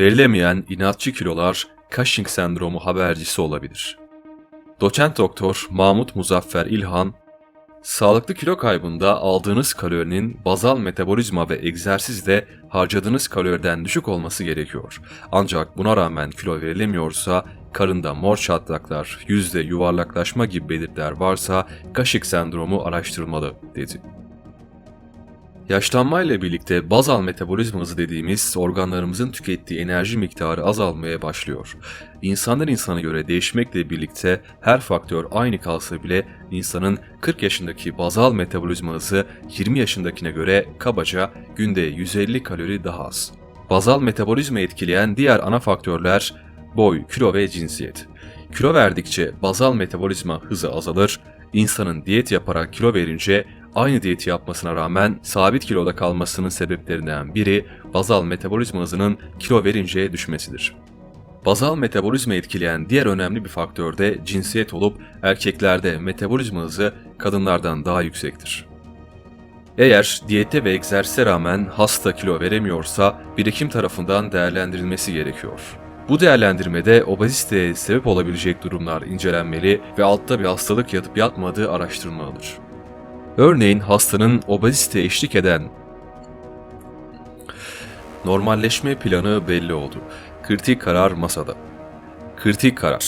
Verilemeyen inatçı kilolar Cushing sendromu habercisi olabilir. Doçent Doktor Mahmut Muzaffer İlhan, sağlıklı kilo kaybında aldığınız kalorinin bazal metabolizma ve egzersizle harcadığınız kaloriden düşük olması gerekiyor. Ancak buna rağmen kilo verilemiyorsa, karında mor çatlaklar, yüzde yuvarlaklaşma gibi belirtiler varsa Cushing sendromu araştırılmalı, dedi. Yaşlanmayla birlikte bazal metabolizma hızı dediğimiz organlarımızın tükettiği enerji miktarı azalmaya başlıyor. İnsandan insana göre değişmekle birlikte her faktör aynı kalsa bile insanın 40 yaşındaki bazal metabolizma hızı 20 yaşındakine göre kabaca günde 150 kalori daha az. Bazal metabolizma etkileyen diğer ana faktörler boy, kilo ve cinsiyet. Kilo verdikçe bazal metabolizma hızı azalır, insanın diyet yaparak kilo verince aynı diyeti yapmasına rağmen sabit kiloda kalmasının sebeplerinden biri bazal metabolizma hızının kilo verince düşmesidir. Bazal metabolizma etkileyen diğer önemli bir faktör de cinsiyet olup erkeklerde metabolizma hızı kadınlardan daha yüksektir. Eğer diyete ve egzersize rağmen hasta kilo veremiyorsa bir hekim tarafından değerlendirilmesi gerekiyor. Bu değerlendirmede obeziteye sebep olabilecek durumlar incelenmeli ve altta bir hastalık yatıp yatmadığı araştırılmalıdır. Örneğin hastanın obezite eşlik eden normalleşme planı belli oldu. Kritik karar masada. Kritik karar.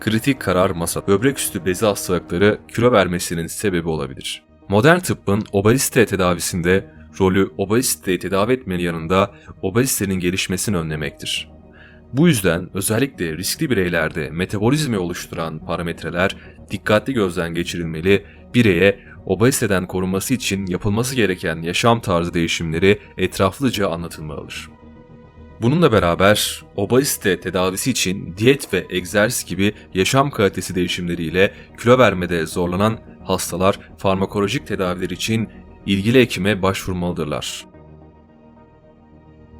Kritik karar masa. Böbrek üstü bezi hastalıkları kilo vermesinin sebebi olabilir. Modern tıbbın obezite tedavisinde rolü obeziteyi tedavi etmenin yanında obezitenin gelişmesini önlemektir. Bu yüzden özellikle riskli bireylerde metabolizmayı oluşturan parametreler dikkatli gözden geçirilmeli, bireye obeziteden korunması için yapılması gereken yaşam tarzı değişimleri etraflıca anlatılmalıdır. Bununla beraber obezite tedavisi için diyet ve egzersiz gibi yaşam kalitesi değişimleriyle kilo vermede zorlanan hastalar farmakolojik tedaviler için ilgili hekime başvurmalıdırlar.